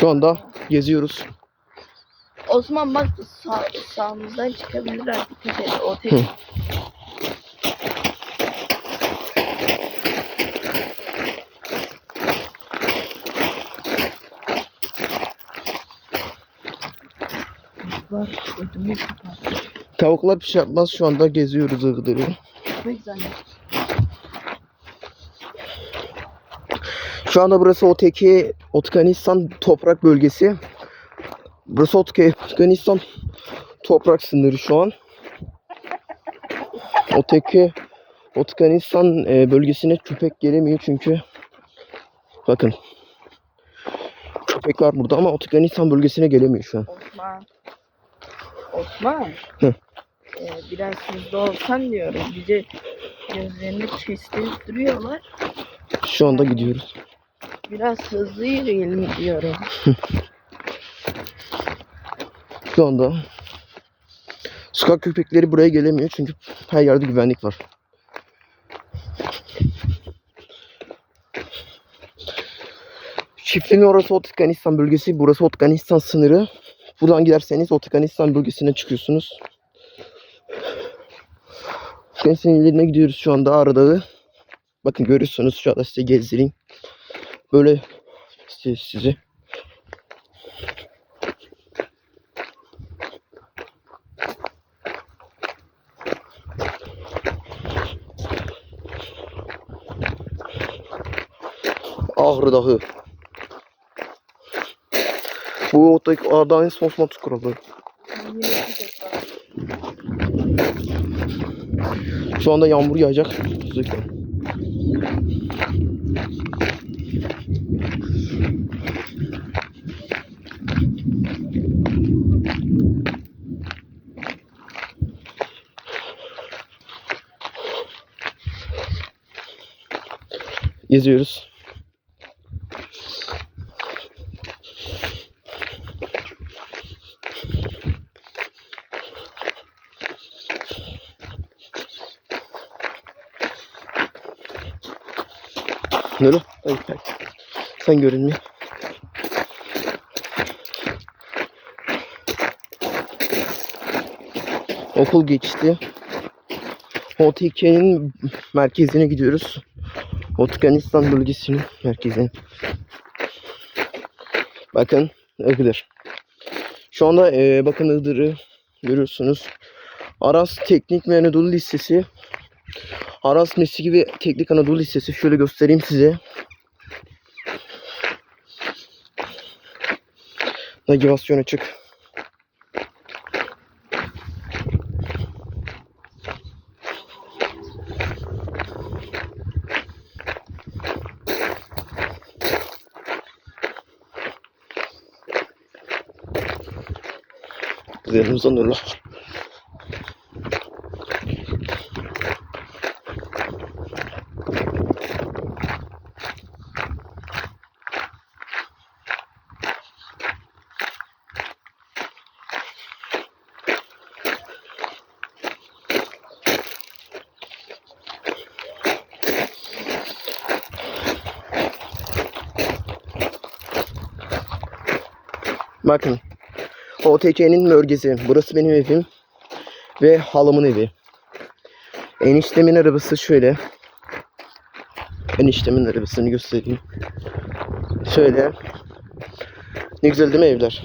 Şu anda geziyoruz. Osman bak sağ, sağımızdan. O. Var. Ödümü kapattı. Tavuklar bir şey yapmaz şu anda geziyoruz ırgıları. Köpek zannet. Şu anda burası OTK, Otkanistan toprak bölgesi. Burası OTK, Otkanistan toprak sınırı şu an. OTK, Otkanistan e, bölgesine köpek gelemiyor çünkü bakın köpek var burada ama Otkanistan bölgesine gelemiyor şu an. Osman. Osman. Hı. Ee, biraz hızlı olsan diyorum. Bize gözlerini kestirip duruyorlar. Şu anda gidiyoruz. Biraz hızlı yürüyelim diyorum. Şu anda sokak köpekleri buraya gelemiyor çünkü her yerde güvenlik var. Çiftliğin orası Otkanistan bölgesi, burası Otkanistan sınırı. Buradan giderseniz Otkanistan bölgesine çıkıyorsunuz. Otkanistan ilerine gidiyoruz şu anda Ağrı Dağı. Bakın görüyorsunuz şu anda size gezdireyim. Böyle size Ağrı Dağı. Bu oradaki. Yine köpek var. Şu anda yağmur yağacak. Zıkkı. Geziyoruz. Nero? Hayır, hayır. Sen görünmüyor. Okul geçti. OTK'nin merkezine gidiyoruz. Otkanistan bölgesinin merkezine. Bakın Iğdır. Şu anda eee, bakın Iğdır'ı görüyorsunuz. Aras Teknik ve Anadolu Lisesi Aras Mesleki ve Teknik Anadolu Lisesi şöyle göstereyim size. Navigasyon açık. Üzerimize nurlar. Bakın. OTC'nin bölgesi. Burası benim evim. Ve halamın evi. Eniştemin arabası şöyle. Eniştemin arabasını göstereyim. Şöyle. Ne güzel değil mi evler?